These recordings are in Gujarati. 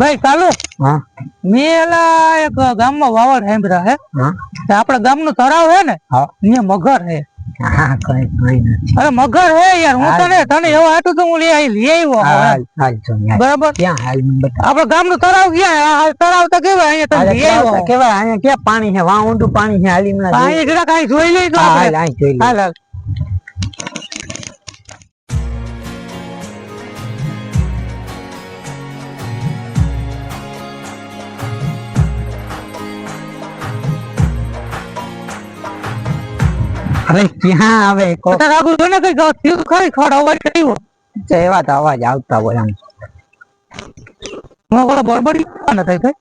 ભાઈ કાલુ હા. મેં એલા એક ગામમાં વાવડ સાંભળ્યા હે. આપડા ગામનું તળાવ હે ને ત્યાં મગર હે. અરે મગર હે યાર હું તને તને એવો હાટું તો હું લઈ આવી લઈ આવ્યો. બરાબર? આપડે ગામ ગામનું તળાવ ક્યાં તળાવ તો કેવાય અહીંયા તને લઈ આવ્યો. કેવાય અહીંયા ક્યાં પાણી છે? વાં ઊંડું પાણી છે હાલી મને અહીંયા જરાક અહીં જોઈ લઈ તો હાલ હાલ જોઈ લે હવે ક્યાં આવે? કો તારા જોને કઈ ગાવ ખરી? ખડ અવાજ કર્યો? તો એવા તો અવાજ આવતા હોય આમ. હું બળબડી ના થઈ ભાઈ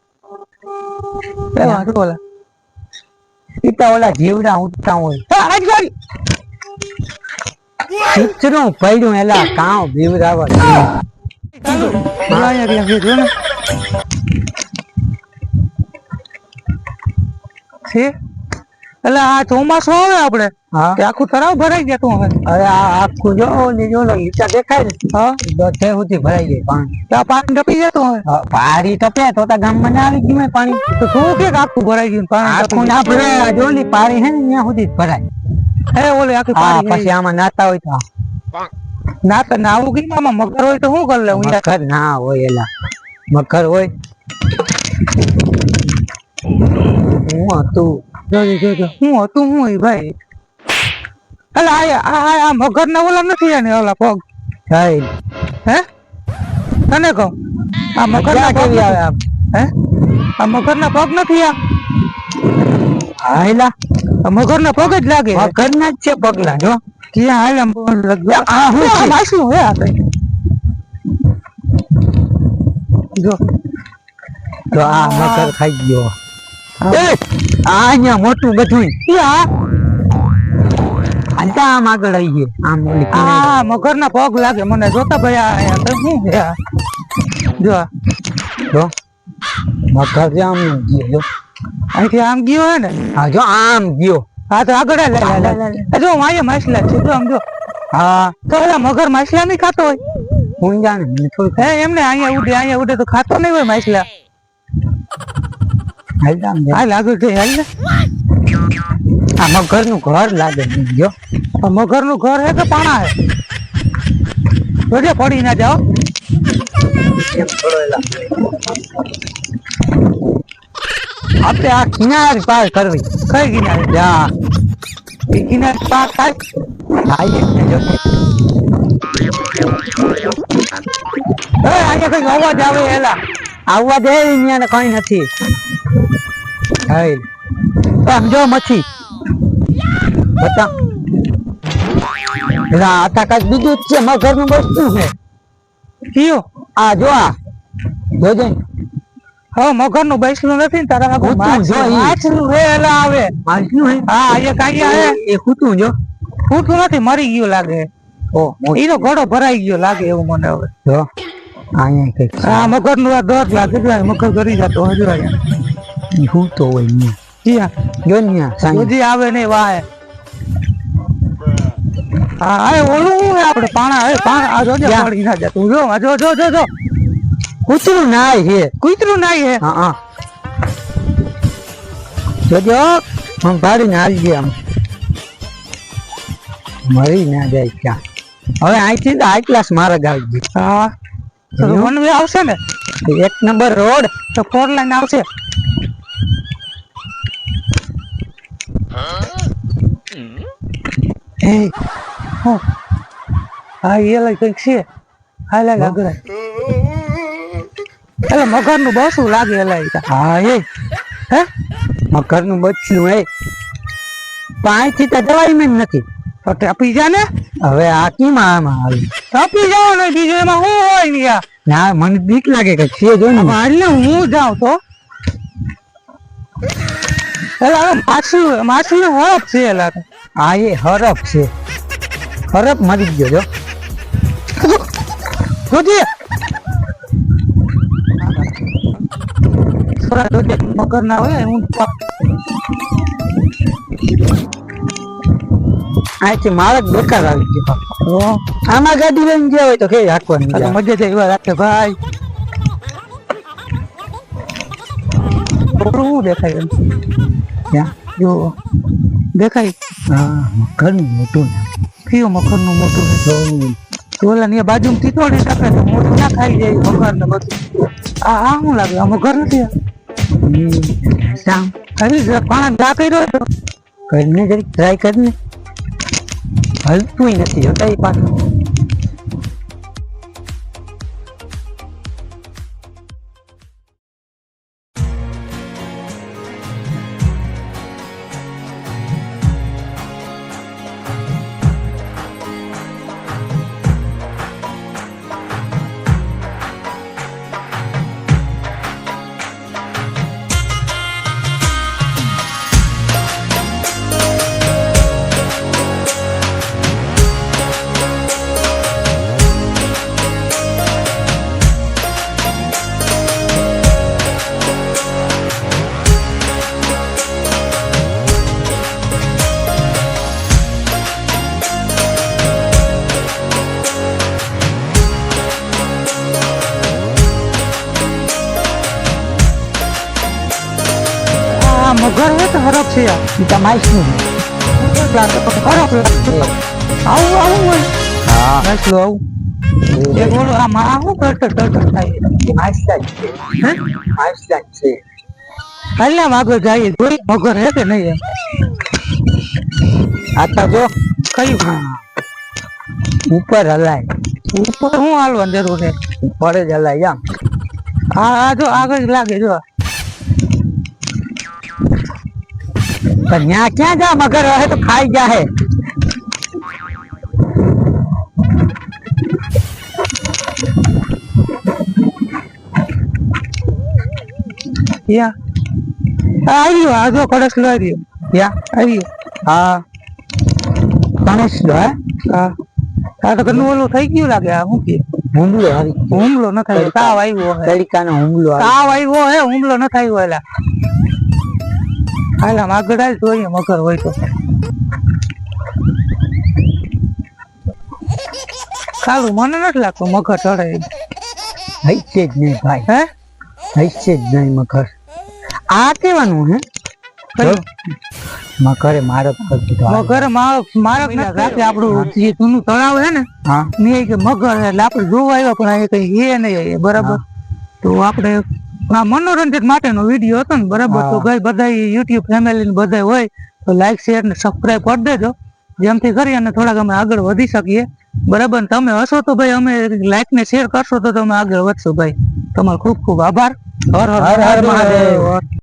એ વાંધો બોલા ઈ ઓલા જીવડા ઉઠતા હોય. આજ ગાડી. ચિત્રો પડ્યું એલા કાં બીવરાવ ચાલુ ને. છે? એટલે આ ચોમાસું આવે આપડે આખું તરાવ ભરાઈ જતું હવે? અરે આ આખું જો જો નીચા દેખાય ને. હા. દોઢે સુધી ભરાઈ ગઈ પાણી. તો પાણી ટપી જતું હવે? પાણી ટપે તો તા ગામમાં ના આવી ગયું પાણી. તો શું કે આખું ભરાઈ ગયું પાણી આખું ના ભરાય. જો ઓલી પાણી હે ને ત્યાં સુધી ભરાય. હે ઓલે આખી પાણી પછી આમાં નાતા હોય તો. ના તો નાવું કઈ મામા મગર હોય તો શું કરી લે હું મકર ના હોય એલા. મગર હોય. હું હતું? જોજો જોજો હું હતું હું એ ભાઈ એટલે આ આ આ મગર ના ઓલા નથી ને ઓલા પગ થઈ હે તને કહું આ મગર ના મજા પગ કેવી આવે નથી. આમ હે આ મગર ના પગ નથી આ હા એલા આ મગર ના પગ જ લાગે મકર ના જ છે પગલા જો ક્યાં હાલ આમ પગ લાગે આ શું છે? આ માછલું હે આ કઈ જો તો આ મકર ખાઈ ગયો એ, આ અહીંયા મોટું બધું હાલતા આમ આગળ આવી ગયે. આમ આ મગર ના પગ લાગે. મને જોતા ભાઈ આ શું જો જો. મકર જે આમ ગયો અહીંથી આમ ગયો હે ને? હા જો આમ ગયો. હા તો આગળ લે લે જો માયા માછલા છે. આમ જો. હા. તો ઓલા મગર માછલા નહીં ખાતો હોય? જાણે હે એમને અહીંયા ઉડે અહીંયા ઉડે તો ખાતો નહીં હોય માછલા. હાલ ને? આ મગરનું ઘર લાગે જો. મગરનું ઘર હે કે પાણા હે? જોજે પડી ના જાઓ. આપણે આ કિનાર પાર કરવી. કઈ કિનારે? જા. એ કિનારે પાર થાય. હાઈ એટલે જો. અહીંયા કઈ અવાજ આવે એલા. આવવા દે અહીંયા કઈ નથી. હાઈ આમ જો મચ્છી બતા બીજું જ છે મગરનું વસ્તુ છે કયો આ જો આ જોજે હવે મગરનું બેસલું નથી તારા. માછલું હે એલા આવે માછલું હે હા કાંઈ હે એ ખૂટું જો ફૂટું નથી મરી ગયું લાગે ઓ એનો ઘોડો ભરાઈ ગયો લાગે એવું મને હવે જો અહીંયા કંઈક આ મગરનું આ દોઢ લાગે મગર કરી જતો હજુ અહીંયા ઈ હું તો હોય ન્યા. જો ન્યા. આવે ને હા આ ઓલું હે આપણે પાણા હે પાણા આ જોજે પડી ના જતું જો આ જો જો જો જો. કૂતરું નાય કૂતરું હે. હા હા. જોજો પાડીને હાલી ગયા આમ. મરી ના જાય ક્યાં. હવે અહીંથી તો હાઈ ક્લાસ મારા આવી ગઈ. હા. આવશે ને? એક નંબર રોડ. તો ફોર લાઈન આવશે. એ હો. હા એ લઈ કંઈક છે હા લાગ આગળ એટલે મગરનું બસું લાગે તો. હા એ હે મકરનું બચ્ચું એ પાંચથી તો દવાઈ મેં નથી તો ટપી જા ને હવે આ કેમ આમાં આવી ટપી જાવ ને બીજું એમાં શું હોય ને યાર ના મને બીક લાગે કે છે જો ને હું જાઉં તો એલા માછલું માછલું હરફ છે એલા તો. એ હરફ છે. હરફ મરી ગયો જો. જોજે. મગર ના હોય હું અહીંથી માર્ગ બેકાર આવી ગયો. આમાં ગાડી લઈને ગયા હોય તો કે હાંકવાની મજા. મજા એવા રાખે ભાઈ. શું દેખાય ક્યાં જો દેખાય? હા મગરનું મોટું કયો કયું મગરનું મોટું ઓલા ની બાજુમાં તીતોડી શકે તો મોટું ના ખાઈ જાય મગર ને બધું. આ આ શું લાગે? આ ઘર નથી? શામ હજી પાણા ગા કર્યો તો કરીને જરીક ટ્રાય કરીને. હલતું નથી હટાઈ પાછું. હે તો હરફ છે. આ ઈ તો માઈસનું છે. હરફ લાગે તો હરફ લાગે આવું આવું હોય. હા. હાચલું આવું. એ બોલો આ આવું કરતર કરતર થાય. જ છે. હે? જ છે. હાલ આમ આગળ જઈએ જોઈ મગર હે કે નહીં એમ. આ જો. કયું? ઉપર હલાય. ઉપર શું હાલવાની જરૂર છે? ઉપર જ હલાય આમ આ જો આગળ લાગે જો. ન્યા ક્યાં જા મગર રહે તો ખાઈ જાહે. યા. આ આવ્યો આ કડસ લો આવ્યો ક્યાં આવ્યો હા. ગણેશ નો હા? આ તો ઘરનું ઓલું થઈ ગયું લાગે આ શું કે? હુમલો હુમલો ન થાય તાવ આવ્યો હે તરીકાનો હુમલો તાવ આવ્યો હે હુમલો ન થાય એલા હાલ આમ આગળ હાલ જોઈએ મકર હોય તો. ખાલું મને નથી લાગતું મગર ચડે. હૈસે જ નહીં ભાઈ. હે? હૈસે જ નહીં મગર આ કેવાનું હે? મકરે મારક મારો પગ કીધો મગર મારો મારો રાખે આપણું જે જૂનું તળાવ હે ને? હા. મેં કે મગર એટલે આપણે જોવા આવ્યા પણ એ કઈ હે નહીં બરાબર. તો આપણે આ મનોરંજન માટેનો વીડિયો હતો ને બરાબર? તો ગઈ બધા યુટ્યુબ ફેમિલી બધા હોય તો લાઈક શેર ને સબસ્ક્રાઈબ કરી દેજો. જેમથી કરી અને થોડાક અમે આગળ વધી શકીએ. બરાબર? તમે હશો તો ભાઈ અમે લાઈક ને શેર કરશો તો તમે આગળ વધશો ભાઈ. તમારો ખૂબ ખૂબ આભાર. હર હર હર મહાદેવ.